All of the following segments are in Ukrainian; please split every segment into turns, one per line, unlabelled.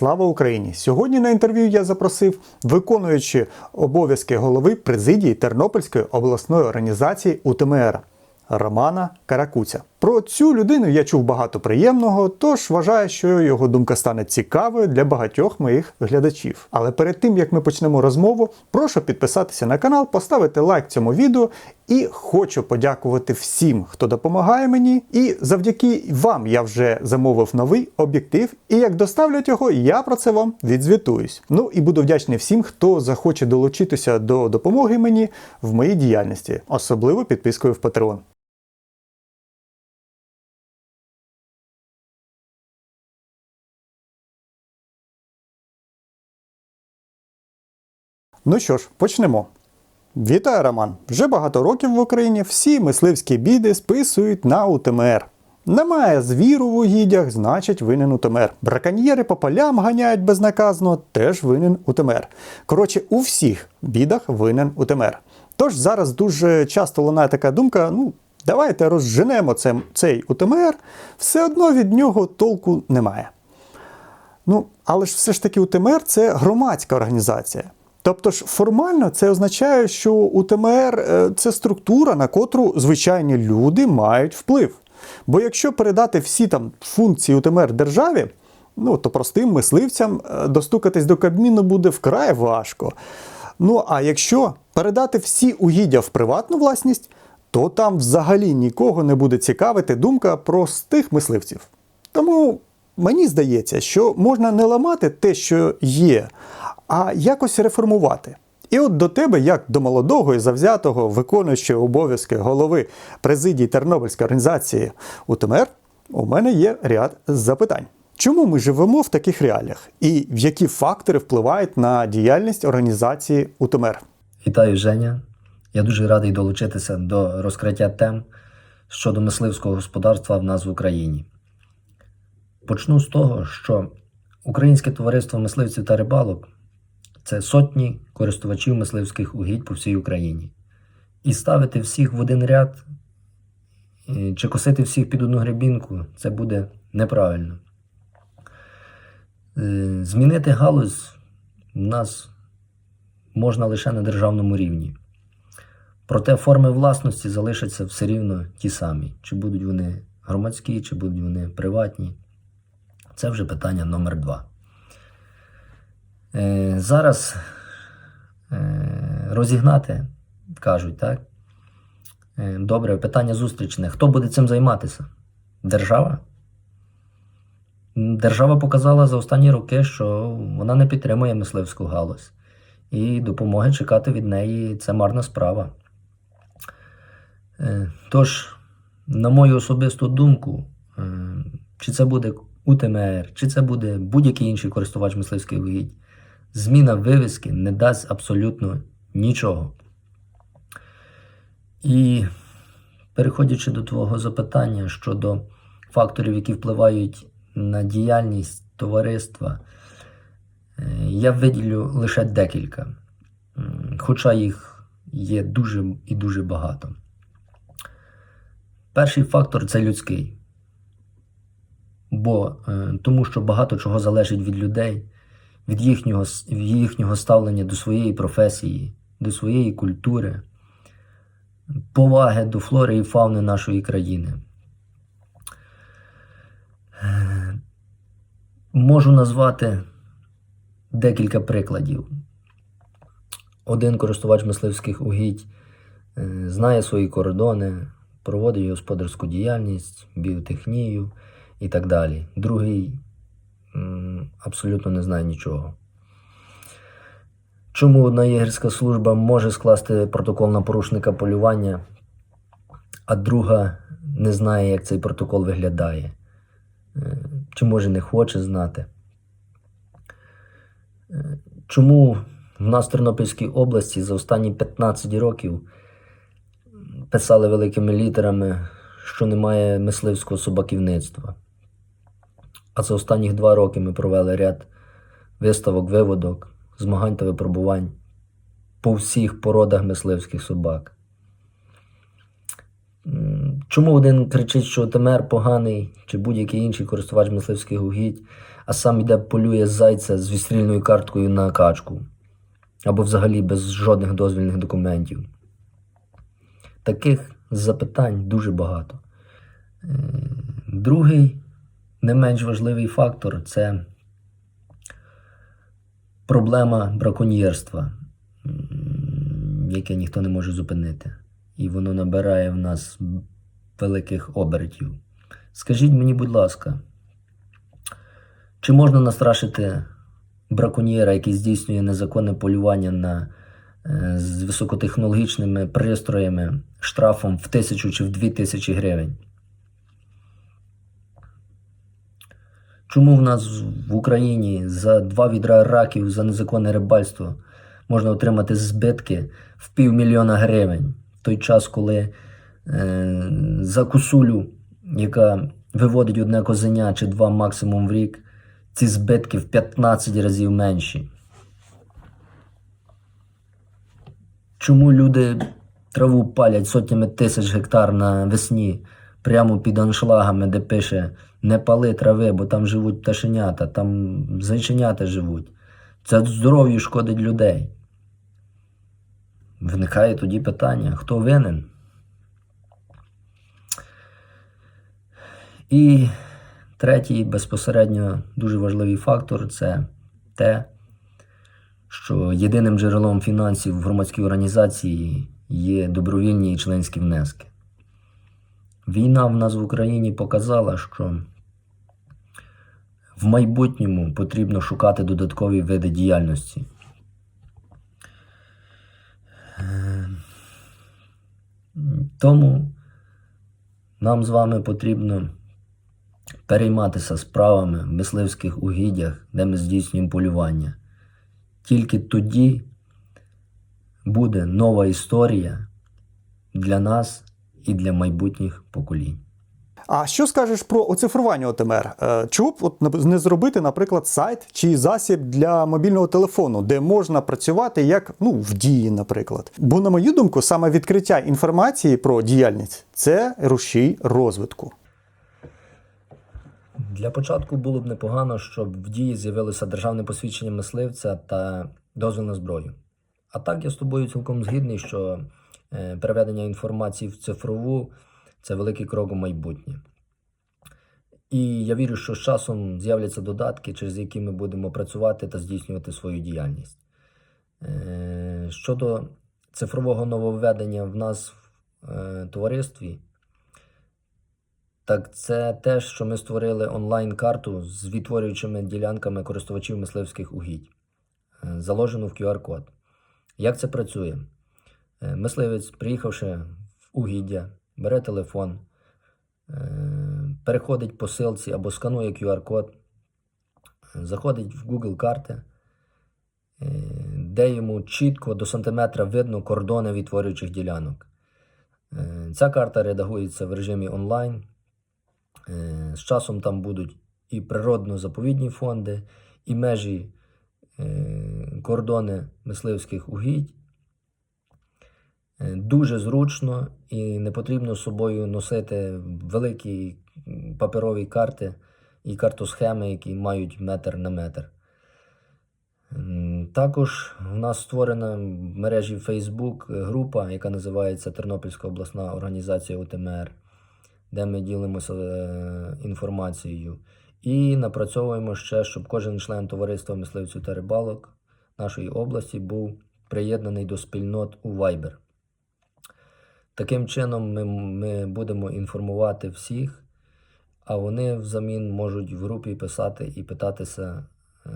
Слава Україні! Сьогодні на інтерв'ю я запросив виконуючи обов'язки голови президії Тернопільської обласної організації УТМР Романа Каракуця. Про цю людину я чув багато приємного, тож вважаю, що його думка стане цікавою для багатьох моїх глядачів. Але перед тим як ми почнемо розмову, прошу підписатися на канал, поставити лайк цьому відео і хочу подякувати всім, хто допомагає мені. І завдяки вам я вже замовив новий об'єктив. І як доставлять його, я про це вам відзвітуюсь. Ну і буду вдячний всім, хто захоче долучитися до допомоги мені в моїй діяльності, особливо підпискою в Patreon. Ну що ж, почнемо. Вітаю, Роман! Вже багато років в Україні всі мисливські біди списують на УТМР. Немає звіру в угіддях, значить винен УТМР. Браконьєри по полям ганяють безнаказано, теж винен УТМР. Коротше, у всіх бідах винен УТМР. Тож зараз дуже часто лунає така думка: ну, давайте розженемо це, цей УТМР, все одно від нього толку немає. Ну, але ж все ж таки УТМР це громадська організація. Тобто ж формально це означає, що УТМР е, це структура, на котру звичайні люди мають вплив. Бо якщо передати всі там функції УТМР державі, ну то простим мисливцям е, достукатись до Кабміну буде вкрай важко. Ну а якщо передати всі угіддя в приватну власність, то там взагалі нікого не буде цікавити думка простих мисливців. Тому мені здається, що можна не ламати те, що є, а якось реформувати. І от до тебе, як до молодого і завзятого виконуючого обов'язки голови президії Тернопільської організації УТМР, у мене є ряд запитань. Чому ми живемо в таких реаліях? І в які фактори впливають на діяльність організації УТМР?
Вітаю, Женя. Я дуже радий долучитися до розкриття тем щодо мисливського господарства в нас в Україні. Почну з того, що Українське товариство мисливців та рибалок це сотні користувачів мисливських угідь по всій Україні. І ставити всіх в один ряд е, чи косити всіх під одну гребінку це буде неправильно. Е, Змінити галузь в нас можна лише на державному рівні. Проте форми власності залишаться все рівно ті самі. Чи будуть вони громадські, чи будуть вони приватні. Це вже питання номер два. Е, зараз е, розігнати, кажуть, так? Е, добре, питання зустрічне. Хто буде цим займатися? Держава? Держава показала за останні роки, що вона не підтримує мисливську галузь. І допомоги чекати від неї це марна справа. Е, Тож, на мою особисту думку, е, чи це буде УТМР, чи це буде будь-який інший користувач мисливських угідь, зміна вивіски не дасть абсолютно нічого. І переходячи до твого запитання щодо факторів, які впливають на діяльність товариства, е, я виділю лише декілька, хоча їх є дуже і дуже багато. Перший фактор це людський. Бо е, тому що багато чого залежить від людей, від їхнього, від їхнього ставлення до своєї професії, до своєї культури, поваги до флори і фауни нашої країни. Е, Можу назвати декілька прикладів. Один користувач мисливських угідь е, знає свої кордони, проводить господарську діяльність, біотехнію і так далі. Другий абсолютно не знає нічого. Чому одна єгерська служба може скласти протокол на порушника полювання, а друга не знає, як цей протокол виглядає? Е, Чи може не хоче знати? Е, Чому в нас в Тернопільській області за останні 15 років писали великими літерами, що немає мисливського собаківництва? А за останні два роки ми провели ряд виставок, виводок, змагань та випробувань по всіх породах мисливських собак. Чому один кричить, що ТМР поганий, чи будь-який інший користувач мисливських угідь, а сам іде полює зайця з відстрільною карткою на качку, або взагалі без жодних дозвільних документів. Таких запитань дуже багато. Е, Другий не менш важливий фактор це проблема браконьєрства, яке ніхто не може зупинити. І воно набирає в нас великих обертів. Скажіть мені, будь ласка, чи можна настрашити браконьєра, який здійснює незаконне полювання на, е, з високотехнологічними пристроями штрафом в тисячу чи в дві тисячі гривень? Чому в нас в Україні за два відра раків за незаконне рибальство можна отримати збитки в півмільйона гривень? В той час, коли е, за кусулю, яка виводить одне козеня чи два максимум в рік, ці збитки в 15 разів менші. Чому люди траву палять сотнями тисяч гектар на весні, прямо під аншлагами, де пише не пали трави, бо там живуть пташенята, там зайченята живуть. Це здоров'ю шкодить людей. Виникає тоді питання, хто винен? І третій безпосередньо дуже важливий фактор це те, що єдиним джерелом фінансів в громадській організації є добровільні і членські внески. Війна в нас в Україні показала, що в майбутньому потрібно шукати додаткові види діяльності. Тому нам з вами потрібно перейматися справами в мисливських угіддях, де ми здійснюємо полювання. Тільки тоді буде нова історія для нас і для майбутніх поколінь.
А що скажеш про оцифрування ОТМР? Е, Чого б от не зробити, наприклад, сайт чи засіб для мобільного телефону, де можна працювати як ну, в дії, наприклад? Бо, на мою думку, саме відкриття інформації про діяльність це рушій розвитку.
Для початку було б непогано, щоб в дії з'явилося державне посвідчення мисливця та дозвіл на зброю. А так я з тобою цілком згідний, що переведення інформації в цифрову це великий крок у майбутнє. І я вірю, що з часом з'являться додатки, через які ми будемо працювати та здійснювати свою діяльність. Е, Щодо цифрового нововведення в нас в е, товаристві, так це те, що ми створили онлайн-карту з відтворюючими ділянками користувачів мисливських угідь, е, заложену в QR-код. Як це працює? Е, Мисливець, приїхавши в угіддя, бере телефон, е, переходить по силці або сканує QR-код, е, заходить в Google карти, де йому чітко до сантиметра видно кордони відтворюючих ділянок. Ця карта редагується в режимі онлайн. З часом там будуть і природно-заповідні фонди, і межі кордони мисливських угідь. Е, Дуже зручно і не потрібно з собою носити великі паперові карти і картосхеми, які мають метр на метр. Також у нас створена в мережі Facebook група, яка називається Тернопільська обласна організація ОТМР, де ми ділимося е, інформацією. І напрацьовуємо ще, щоб кожен член товариства мисливців та рибалок нашої області був приєднаний до спільнот у Viber. Таким чином, ми, ми будемо інформувати всіх, а вони взамін можуть в групі писати і питатися е,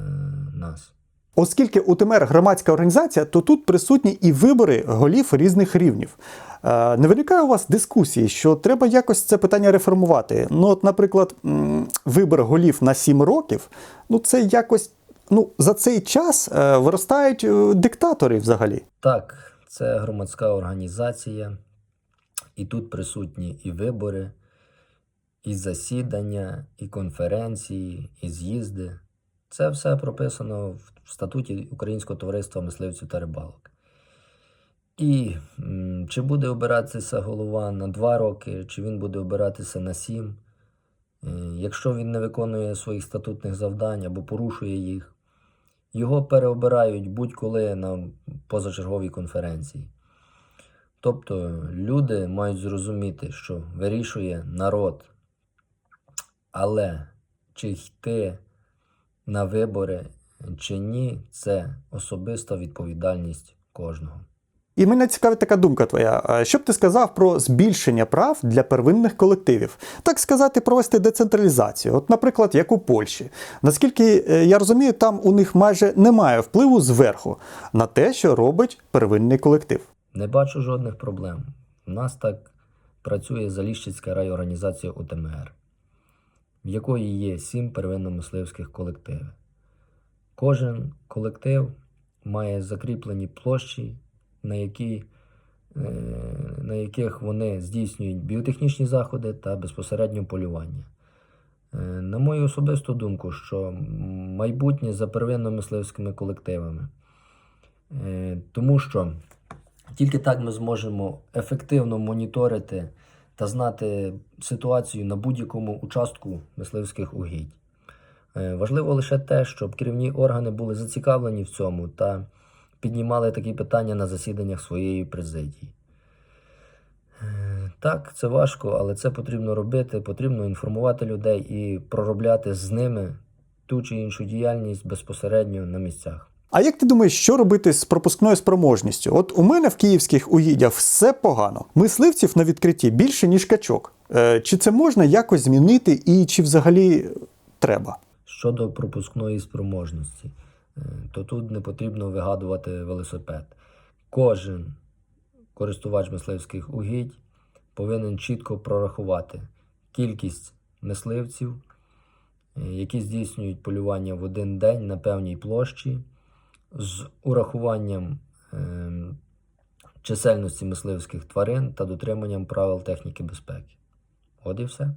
нас.
Оскільки УТМР громадська організація, то тут присутні і вибори голів різних рівнів. Е, Не виникає у вас дискусії, що треба якось це питання реформувати. Ну, от, наприклад, вибір голів на 7 років, ну це якось ну, за цей час е, виростають е, диктатори взагалі.
Так, це громадська організація, і тут присутні і вибори, і засідання, і конференції, і з'їзди. Це все прописано в статуті Українського товариства мисливців та рибалок. І чи буде обиратися голова на 2 роки, чи він буде обиратися на 7, Е, Якщо він не виконує своїх статутних завдань або порушує їх, його переобирають будь-коли на позачерговій конференції. Тобто люди мають зрозуміти, що вирішує народ. Але чи йти на вибори чи ні, це особиста відповідальність кожного.
І мене цікавить така думка твоя. Що б ти сказав про збільшення прав для первинних колективів? Так сказати, провести децентралізацію. От, наприклад, як у Польщі. Наскільки е, я розумію, там у них майже немає впливу зверху на те, що робить первинний колектив.
Не бачу жодних проблем. У нас так працює Заліщицька райорганізація УТМР, в якої є сім первинно-мисливських колективів. Кожен колектив має закріплені площі, на, які, е, на яких вони здійснюють біотехнічні заходи та безпосередньо полювання. Е, На мою особисту думку, що майбутнє за первинно-мисливськими колективами. Е, Тому що тільки так ми зможемо ефективно моніторити та знати ситуацію на будь-якому участку мисливських угідь. Е, Важливо лише те, щоб керівні органи були зацікавлені в цьому та піднімали такі питання на засіданнях своєї президії. Е, Так, це важко, але це потрібно робити. Потрібно інформувати людей і проробляти з ними ту чи іншу діяльність безпосередньо на місцях.
А як ти думаєш, що робити з пропускною спроможністю? От у мене в київських угіддях все погано. Мисливців на відкритті більше, ніж качок. Е, чи це можна якось змінити і чи взагалі треба?
Щодо пропускної спроможності, е, то тут не потрібно вигадувати велосипед. Кожен користувач мисливських угідь повинен чітко прорахувати кількість мисливців, е, які здійснюють полювання в один день на певній площі з урахуванням е, чисельності мисливських тварин та дотриманням правил техніки безпеки. От і все.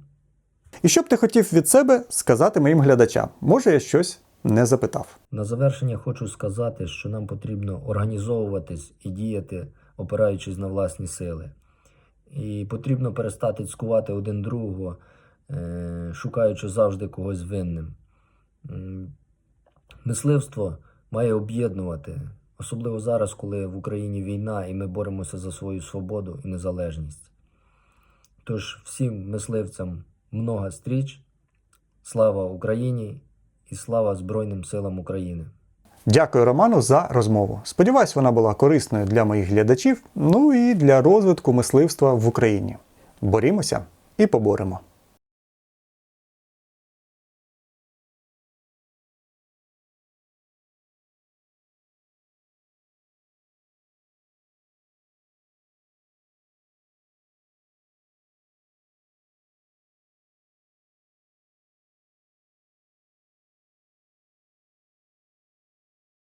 І що б ти хотів від себе сказати моїм глядачам? Може, я щось не запитав.
На завершення хочу сказати, що нам потрібно організовуватись і діяти, опираючись на власні сили. І потрібно перестати цькувати один другого, е, шукаючи завжди когось винним. Мисливство має об'єднувати, особливо зараз, коли в Україні війна і ми боремося за свою свободу і незалежність. Тож всім мисливцям много стріч, слава Україні і слава Збройним силам України.
Дякую Роману за розмову. Сподіваюсь, вона була корисною для моїх глядачів, ну і для розвитку мисливства в Україні. Борімося і поборемо.